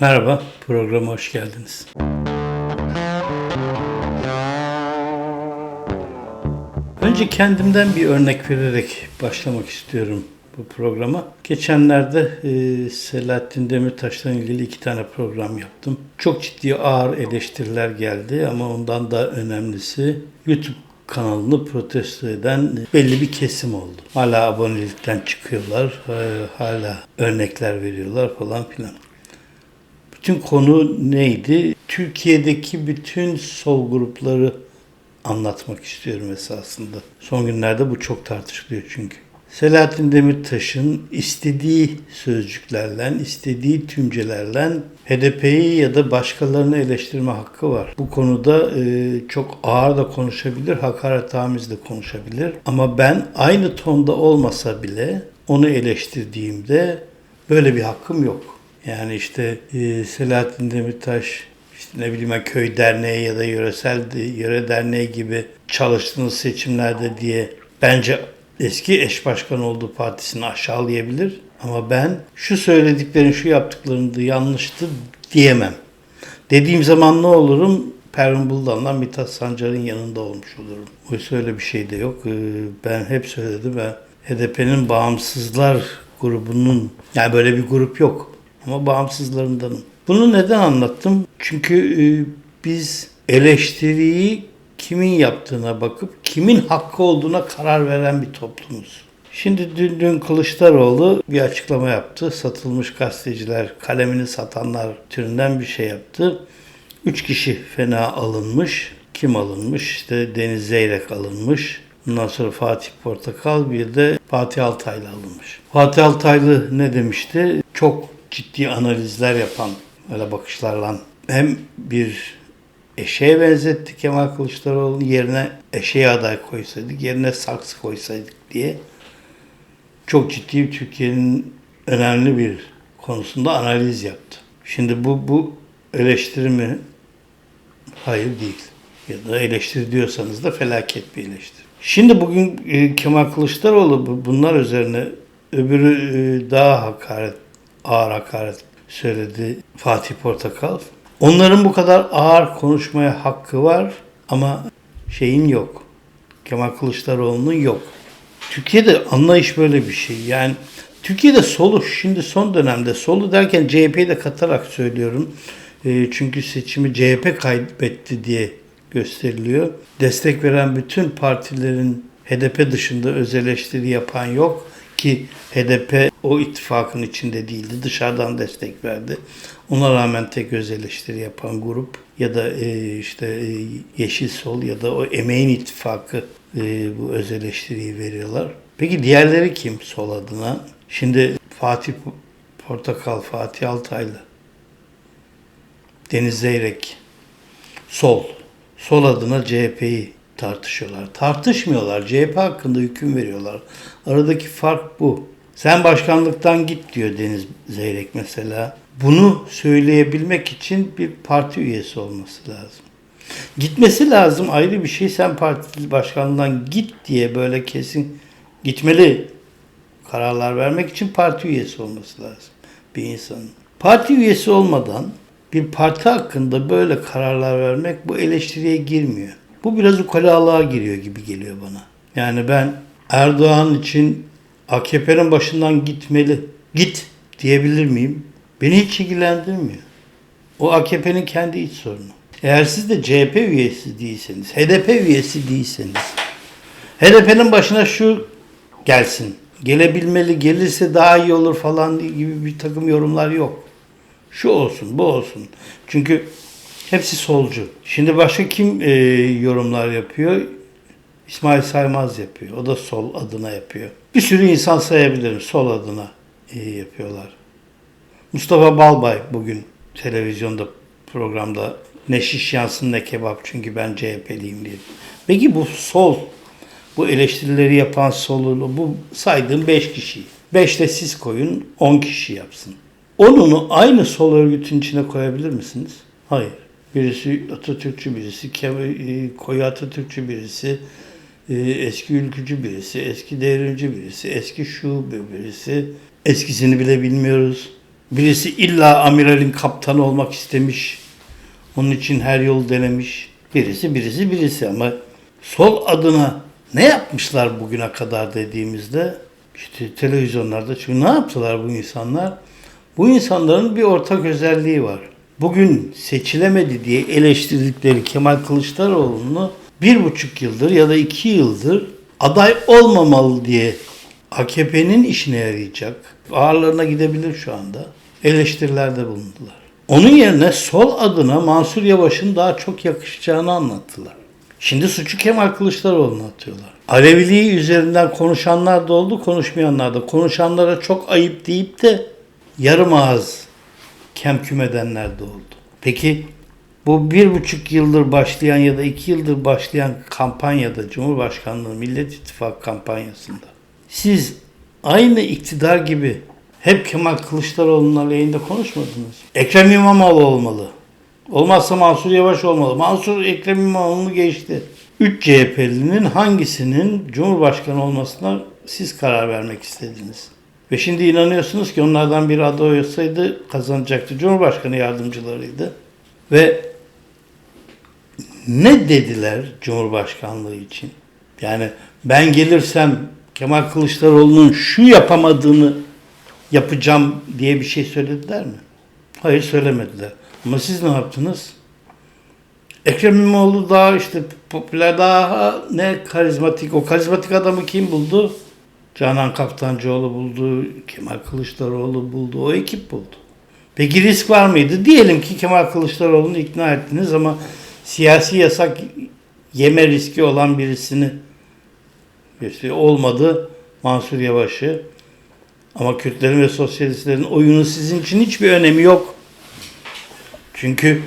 Merhaba, programa hoş geldiniz. Önce kendimden bir örnek vererek başlamak istiyorum bu programa. Geçenlerde e, Selahattin Demirtaş'la ilgili iki tane program yaptım. Çok ciddi ağır eleştiriler geldi ama ondan da önemlisi YouTube kanalını protesto eden belli bir kesim oldu. Hala abonelikten çıkıyorlar, e, hala örnekler veriyorlar falan filan. Bütün konu neydi? Türkiye'deki bütün sol grupları anlatmak istiyorum esasında. Son günlerde bu çok tartışılıyor çünkü. Selahattin Demirtaş'ın istediği sözcüklerle, istediği tümcelerle HDP'yi ya da başkalarını eleştirme hakkı var. Bu konuda e, çok ağır da konuşabilir, hakaretamiz de konuşabilir. Ama ben aynı tonda olmasa bile onu eleştirdiğimde böyle bir hakkım yok. Yani işte e, Selahattin Demirtaş işte ne bileyim köy derneği ya da yöresel yöre derneği gibi çalıştığınız seçimlerde diye bence eski eş başkan olduğu partisini aşağılayabilir. Ama ben şu söylediklerin, şu yaptıkların da yanlıştı diyemem. Dediğim zaman ne olurum? Pervin Buldan'la Mithat Sancar'ın yanında olmuş olurum. Oysa öyle bir şey de yok. Ee, Ben hep söyledim. Ben HDP'nin bağımsızlar grubunun, yani böyle bir grup yok. Ama bağımsızlarındanım. Bunu neden anlattım? Çünkü e, biz eleştiriyi kimin yaptığına bakıp kimin hakkı olduğuna karar veren bir toplumuz. Şimdi dün, dün Kılıçdaroğlu bir açıklama yaptı. Satılmış gazeteciler, kalemini satanlar türünden bir şey yaptı. Üç kişi fena alınmış. Kim alınmış? İşte Deniz Zeyrek alınmış. Ondan sonra Fatih Portakal bir de Fatih Altaylı alınmış. Fatih Altaylı ne demişti? Çok ciddi analizler yapan öyle bakışlarla hem bir eşeğe benzetti Kemal Kılıçdaroğlu'nun yerine eşeğe aday koysaydık, yerine saksı koysaydık diye çok ciddi Türkiye'nin önemli bir konusunda analiz yaptı. Şimdi bu bu eleştiri mi? Hayır değil. Ya da eleştiri diyorsanız da felaket bir eleştiri. Şimdi bugün e, Kemal Kılıçdaroğlu bu- bunlar üzerine öbürü e, daha hakaret, ağır hakaret söyledi Fatih Portakal. Onların bu kadar ağır konuşmaya hakkı var ama şeyin yok. Kemal Kılıçdaroğlu'nun yok. Türkiye'de anlayış böyle bir şey. Yani Türkiye'de solu şimdi son dönemde solu derken CHP'yi de katarak söylüyorum. E, çünkü seçimi CHP kaybetti diye gösteriliyor. Destek veren bütün partilerin HDP dışında öz eleştiri yapan yok ki HDP o ittifakın içinde değildi. Dışarıdan destek verdi. Ona rağmen tek öz eleştiri yapan grup ya da e, işte e, Yeşil Sol ya da o Emeğin ittifakı e, bu öz eleştiriyi veriyorlar. Peki diğerleri kim sol adına? Şimdi Fatih Portakal, Fatih Altaylı, Deniz Zeyrek, sol. Sol adına CHP'yi tartışıyorlar. Tartışmıyorlar. CHP hakkında hüküm veriyorlar. Aradaki fark bu. Sen başkanlıktan git diyor Deniz Zeyrek mesela. Bunu söyleyebilmek için bir parti üyesi olması lazım. Gitmesi lazım ayrı bir şey. Sen parti başkanlığından git diye böyle kesin gitmeli kararlar vermek için parti üyesi olması lazım bir insanın. Parti üyesi olmadan bir parti hakkında böyle kararlar vermek bu eleştiriye girmiyor. Bu biraz ukalalığa giriyor gibi geliyor bana. Yani ben Erdoğan için AKP'nin başından gitmeli, git diyebilir miyim? Beni hiç ilgilendirmiyor. O AKP'nin kendi iç sorunu. Eğer siz de CHP üyesi değilseniz, HDP üyesi değilseniz, HDP'nin başına şu gelsin, gelebilmeli, gelirse daha iyi olur falan gibi bir takım yorumlar yok. Şu olsun, bu olsun. Çünkü hepsi solcu. Şimdi başka kim e, yorumlar yapıyor? İsmail Saymaz yapıyor. O da sol adına yapıyor. Bir sürü insan sayabilirim sol adına e, yapıyorlar. Mustafa Balbay bugün televizyonda programda ne şiş yansın ne kebap çünkü ben CHP'liyim diye. Peki bu sol, bu eleştirileri yapan solunu, bu saydığım 5 kişi. 5 de siz koyun, 10 kişi yapsın. Onunu aynı sol örgütün içine koyabilir misiniz? Hayır. Birisi Atatürkçü, birisi e, koyu Atatürkçü, birisi eski ülkücü birisi, eski devrimci birisi, eski şu birisi. Eskisini bile bilmiyoruz. Birisi illa amiralin kaptanı olmak istemiş. Onun için her yolu denemiş. Birisi birisi birisi ama sol adına ne yapmışlar bugüne kadar dediğimizde işte televizyonlarda çünkü ne yaptılar bu insanlar? Bu insanların bir ortak özelliği var. Bugün seçilemedi diye eleştirdikleri Kemal Kılıçdaroğlu'nu bir buçuk yıldır ya da iki yıldır aday olmamalı diye AKP'nin işine yarayacak. Ağırlarına gidebilir şu anda. Eleştirilerde bulundular. Onun yerine sol adına Mansur Yavaş'ın daha çok yakışacağını anlattılar. Şimdi suçu Kemal Kılıçdaroğlu'na atıyorlar. Aleviliği üzerinden konuşanlar da oldu, konuşmayanlar da. Konuşanlara çok ayıp deyip de yarım ağız kemküm edenler de oldu. Peki bu bir buçuk yıldır başlayan ya da iki yıldır başlayan kampanyada Cumhurbaşkanlığı Millet İttifakı kampanyasında siz aynı iktidar gibi hep Kemal Kılıçdaroğlu'nun aleyhinde konuşmadınız. Ekrem İmamoğlu olmalı. Olmazsa Mansur Yavaş olmalı. Mansur Ekrem İmamoğlu'nu geçti. 3 CHP'linin hangisinin Cumhurbaşkanı olmasına siz karar vermek istediniz. Ve şimdi inanıyorsunuz ki onlardan biri aday olsaydı kazanacaktı. Cumhurbaşkanı yardımcılarıydı. Ve ne dediler Cumhurbaşkanlığı için? Yani ben gelirsem Kemal Kılıçdaroğlu'nun şu yapamadığını yapacağım diye bir şey söylediler mi? Hayır söylemediler. Ama siz ne yaptınız? Ekrem İmamoğlu daha işte popüler daha ne karizmatik. O karizmatik adamı kim buldu? Canan Kaftancıoğlu buldu, Kemal Kılıçdaroğlu buldu, o ekip buldu. Peki risk var mıydı? Diyelim ki Kemal Kılıçdaroğlu'nu ikna ettiniz ama siyasi yasak yeme riski olan birisini işte olmadı Mansur Yavaş'ı ama Kürtlerin ve sosyalistlerin oyunu sizin için hiçbir önemi yok. Çünkü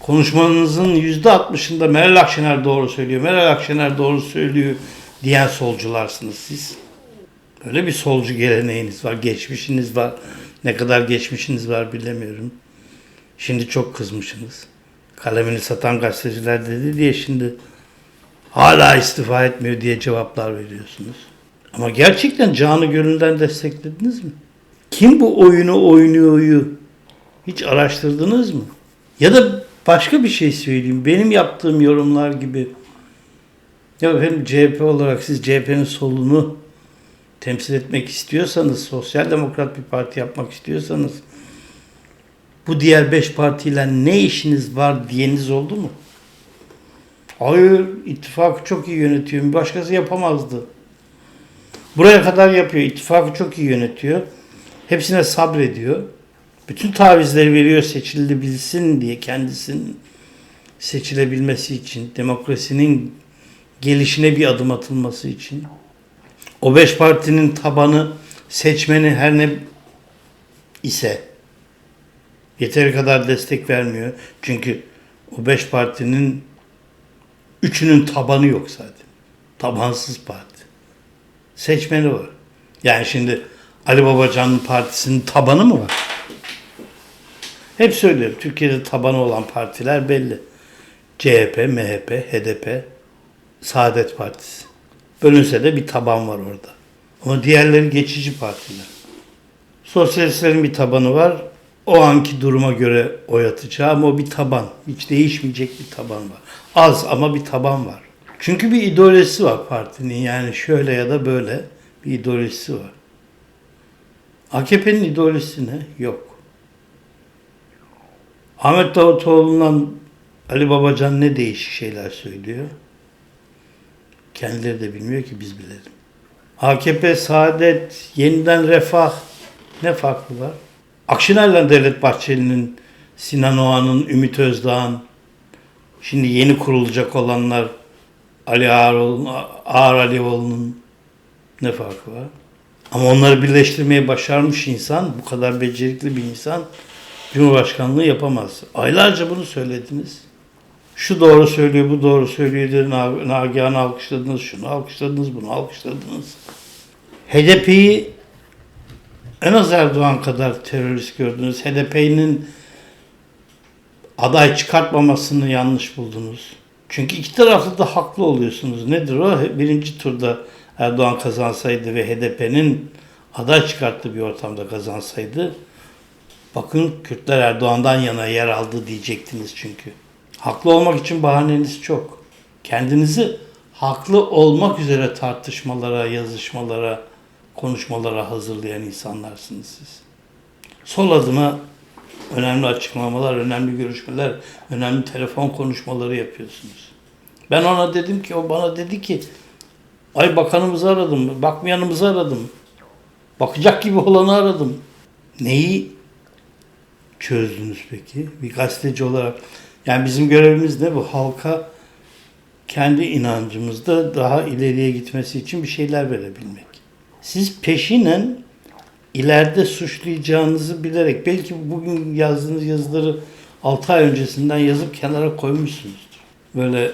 konuşmanızın yüzde altmışında Meral Akşener doğru söylüyor, Meral Akşener doğru söylüyor diyen solcularsınız siz. Böyle bir solcu geleneğiniz var, geçmişiniz var. Ne kadar geçmişiniz var bilemiyorum. Şimdi çok kızmışsınız. Kalemini satan gazeteciler dedi diye şimdi hala istifa etmiyor diye cevaplar veriyorsunuz. Ama gerçekten canı gönülden desteklediniz mi? Kim bu oyunu oynuyoryu hiç araştırdınız mı? Ya da başka bir şey söyleyeyim. Benim yaptığım yorumlar gibi ya efendim CHP olarak siz CHP'nin solunu temsil etmek istiyorsanız, sosyal demokrat bir parti yapmak istiyorsanız bu diğer beş partiyle ne işiniz var diyeniz oldu mu? Hayır, ittifakı çok iyi yönetiyor. Başkası yapamazdı. Buraya kadar yapıyor. İttifakı çok iyi yönetiyor. Hepsine sabrediyor. Bütün tavizleri veriyor seçildi bilsin diye kendisinin seçilebilmesi için, demokrasinin gelişine bir adım atılması için. O beş partinin tabanı seçmeni her ne ise yeteri kadar destek vermiyor. Çünkü o beş partinin üçünün tabanı yok zaten. Tabansız parti. Seçmeni var. Yani şimdi Ali Babacan'ın partisinin tabanı mı var? Hep söylüyorum. Türkiye'de tabanı olan partiler belli. CHP, MHP, HDP, Saadet Partisi. Bölünse de bir taban var orada. Ama diğerleri geçici partiler. Sosyalistlerin bir tabanı var. O anki duruma göre oy atacağı ama o bir taban. Hiç değişmeyecek bir taban var. Az ama bir taban var. Çünkü bir ideolojisi var partinin. Yani şöyle ya da böyle bir ideolojisi var. AKP'nin ideolojisi ne? Yok. Ahmet Davutoğlu'ndan Ali Babacan ne değişik şeyler söylüyor? Kendileri de bilmiyor ki biz bilelim. AKP, Saadet, Yeniden Refah ne farklı var? Akşener'le Devlet Bahçeli'nin, Sinan Oğan'ın, Ümit Özdağ'ın, şimdi yeni kurulacak olanlar Ali Ağaroğlu'nun, Ağar Alioğlu'nun ne farkı var? Ama onları birleştirmeyi başarmış insan, bu kadar becerikli bir insan Cumhurbaşkanlığı yapamaz. Aylarca bunu söylediniz. Şu doğru söylüyor, bu doğru söylüyor. Na- Nagihan'ı alkışladınız, şunu alkışladınız, bunu alkışladınız. HDP'yi en az Erdoğan kadar terörist gördünüz. HDP'nin aday çıkartmamasını yanlış buldunuz. Çünkü iki taraflı da haklı oluyorsunuz. Nedir o? Birinci turda Erdoğan kazansaydı ve HDP'nin aday çıkarttığı bir ortamda kazansaydı Bakın Kürtler Erdoğan'dan yana yer aldı diyecektiniz çünkü. Haklı olmak için bahaneniz çok. Kendinizi haklı olmak üzere tartışmalara, yazışmalara, konuşmalara hazırlayan insanlarsınız siz. Sol adına önemli açıklamalar, önemli görüşmeler, önemli telefon konuşmaları yapıyorsunuz. Ben ona dedim ki, o bana dedi ki, ay bakanımızı aradım, bakmayanımızı aradım. Bakacak gibi olanı aradım. Neyi çözdünüz peki? Bir gazeteci olarak. Yani bizim görevimiz ne bu? Halka kendi inancımızda daha ileriye gitmesi için bir şeyler verebilmek. Siz peşinen ileride suçlayacağınızı bilerek belki bugün yazdığınız yazıları 6 ay öncesinden yazıp kenara koymuşsunuzdur. Böyle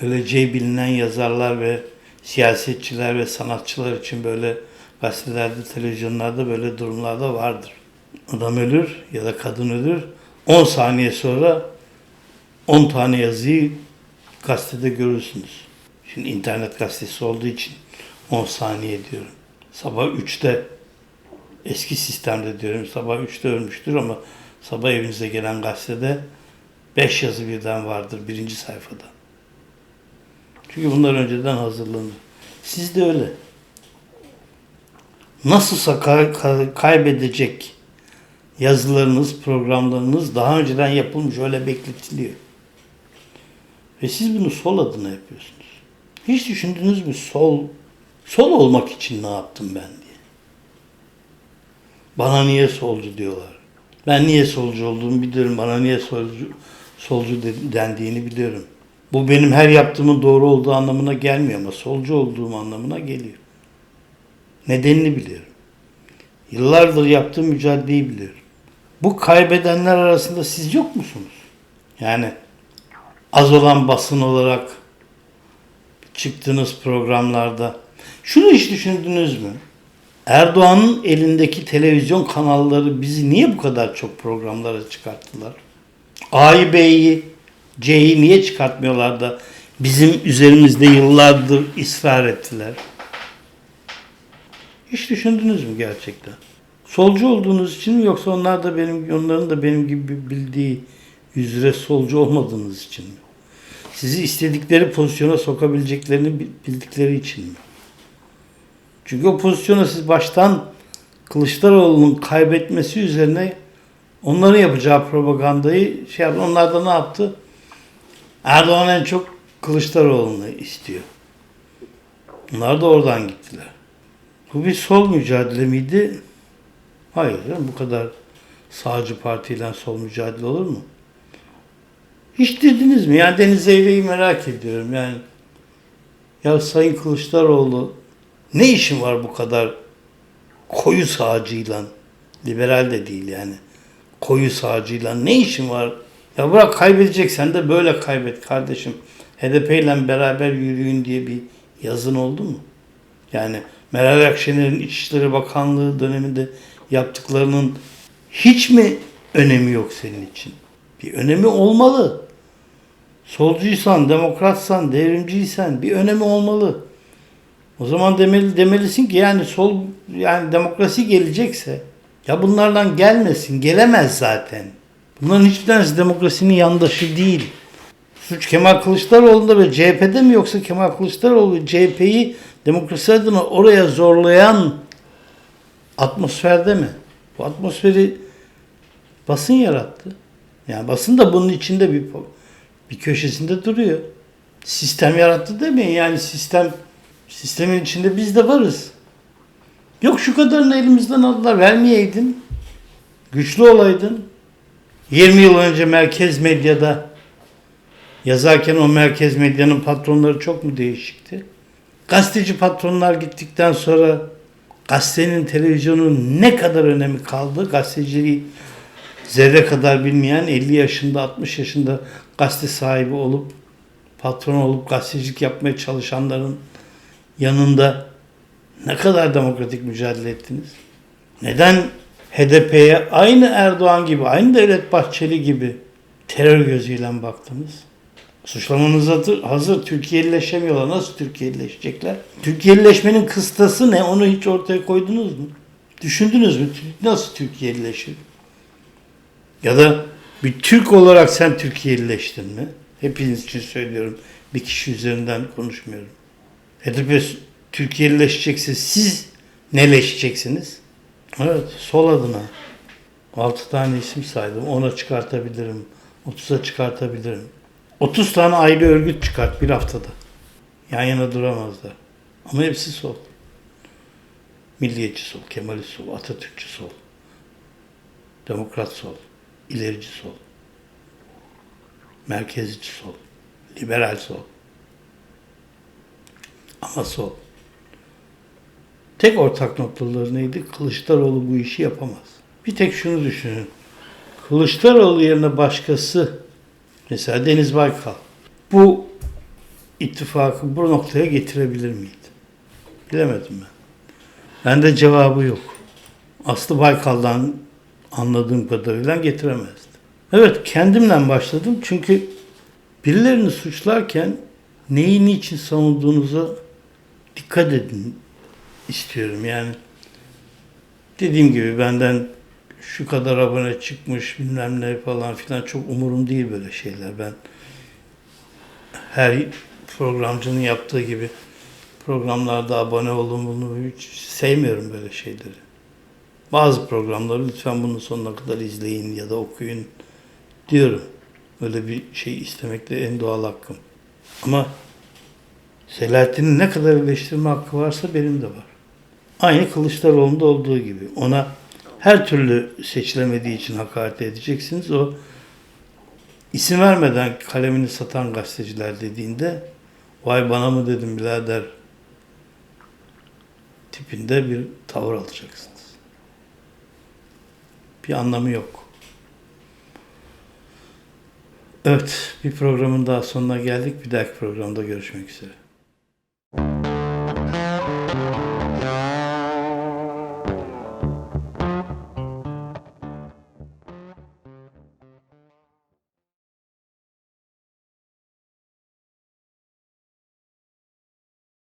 öleceği bilinen yazarlar ve siyasetçiler ve sanatçılar için böyle gazetelerde, televizyonlarda böyle durumlarda vardır. Adam ölür ya da kadın ölür. 10 saniye sonra 10 tane yazıyı gazetede görürsünüz. Şimdi internet gazetesi olduğu için 10 saniye diyorum. Sabah 3'te eski sistemde diyorum sabah 3'te ölmüştür ama sabah evinize gelen gazetede 5 yazı birden vardır birinci sayfada. Çünkü bunlar önceden hazırlanır. Siz de öyle. Nasılsa kay- kay- kaybedecek yazılarınız, programlarınız daha önceden yapılmış, öyle bekletiliyor. Ve siz bunu sol adına yapıyorsunuz. Hiç düşündünüz mü sol sol olmak için ne yaptım ben diye. Bana niye solcu diyorlar. Ben niye solcu olduğumu biliyorum. Bana niye solcu, solcu de- dendiğini biliyorum. Bu benim her yaptığımın doğru olduğu anlamına gelmiyor ama solcu olduğum anlamına geliyor. Nedenini biliyorum. Yıllardır yaptığım mücadeleyi biliyorum. Bu kaybedenler arasında siz yok musunuz? Yani az olan basın olarak çıktığınız programlarda şunu hiç düşündünüz mü? Erdoğan'ın elindeki televizyon kanalları bizi niye bu kadar çok programlara çıkarttılar? A'yı B'yi C'yi niye çıkartmıyorlar da bizim üzerimizde yıllardır ısrar ettiler? Hiç düşündünüz mü gerçekten? Solcu olduğunuz için mi yoksa onlar da benim onların da benim gibi bildiği üzere solcu olmadığınız için mi? Sizi istedikleri pozisyona sokabileceklerini bi- bildikleri için mi? Çünkü o pozisyona siz baştan Kılıçdaroğlu'nun kaybetmesi üzerine onların yapacağı propagandayı şey yaptı. Onlar da ne yaptı? Erdoğan en çok Kılıçdaroğlu'nu istiyor. Onlar da oradan gittiler. Bu bir sol mücadele miydi? Hayır canım, bu kadar sağcı partiyle sol mücadele olur mu? Hiç dediniz mi? Yani Deniz Zeybe'yi merak ediyorum. Yani ya Sayın Kılıçdaroğlu ne işin var bu kadar koyu sağcıyla? Liberal de değil yani. Koyu sağcıyla ne işin var? Ya bırak kaybedeceksen de böyle kaybet kardeşim. HDP ile beraber yürüyün diye bir yazın oldu mu? Yani Meral Akşener'in İçişleri Bakanlığı döneminde yaptıklarının hiç mi önemi yok senin için? Bir önemi olmalı. Solcuysan, demokratsan, devrimciysen bir önemi olmalı. O zaman demeli, demelisin ki yani sol yani demokrasi gelecekse ya bunlardan gelmesin, gelemez zaten. Bunların hiçbir tanesi demokrasinin yandaşı değil. Suç Kemal Kılıçdaroğlu'nda ve CHP'de mi yoksa Kemal Kılıçdaroğlu CHP'yi demokrasi adına oraya zorlayan atmosferde mi? Bu atmosferi basın yarattı. Yani basın da bunun içinde bir bir köşesinde duruyor. Sistem yarattı demeyin. Yani sistem sistemin içinde biz de varız. Yok şu kadarını elimizden aldılar. Vermeyeydin. Güçlü olaydın. 20 yıl önce merkez medyada yazarken o merkez medyanın patronları çok mu değişikti? Gazeteci patronlar gittikten sonra gazetenin, televizyonun ne kadar önemi kaldı? Gazeteciliği zerre kadar bilmeyen 50 yaşında, 60 yaşında gazete sahibi olup patron olup gazetecilik yapmaya çalışanların yanında ne kadar demokratik mücadele ettiniz? Neden HDP'ye aynı Erdoğan gibi, aynı Devlet Bahçeli gibi terör gözüyle baktınız? Suçlamanız hazır. Türkiye'lileşemiyorlar. Nasıl Türkiye'lileşecekler? Türkiye'lileşmenin kıstası ne? Onu hiç ortaya koydunuz mu? Düşündünüz mü? Nasıl Türkiye'lileşir? Ya da bir Türk olarak sen Türkiye'lileştin mi? Hepiniz için söylüyorum. Bir kişi üzerinden konuşmuyorum. HDP Türkiye'lileşecekse siz neleşeceksiniz? Evet, sol adına. 6 tane isim saydım. 10'a çıkartabilirim. 30'a çıkartabilirim. 30 tane ayrı örgüt çıkart bir haftada. Yan yana duramazlar. Ama hepsi sol. Milliyetçi sol, Kemalist sol, Atatürkçü sol. Demokrat sol, ilerici sol. Merkezci sol, liberal sol. Ama sol. Tek ortak noktaları neydi? Kılıçdaroğlu bu işi yapamaz. Bir tek şunu düşünün. Kılıçdaroğlu yerine başkası, mesela Deniz Baykal, bu ittifakı bu noktaya getirebilir miydi? Bilemedim ben. Bende cevabı yok. Aslı Baykal'dan anladığım kadarıyla getiremezdi. Evet kendimle başladım çünkü birilerini suçlarken neyi niçin savunduğunuza dikkat edin istiyorum. Yani dediğim gibi benden şu kadar abone çıkmış bilmem ne falan filan çok umurum değil böyle şeyler. Ben her programcının yaptığı gibi programlarda abone olun bunu hiç sevmiyorum böyle şeyleri. Bazı programları lütfen bunun sonuna kadar izleyin ya da okuyun diyorum. Öyle bir şey istemek de en doğal hakkım. Ama Selahattin'in ne kadar eleştirme hakkı varsa benim de var. Aynı Kılıçdaroğlu'nda olduğu gibi. Ona her türlü seçilemediği için hakaret edeceksiniz. O isim vermeden kalemini satan gazeteciler dediğinde vay bana mı dedim birader tipinde bir tavır alacaksınız. Bir anlamı yok. Evet, bir programın daha sonuna geldik. Bir dahaki programda görüşmek üzere.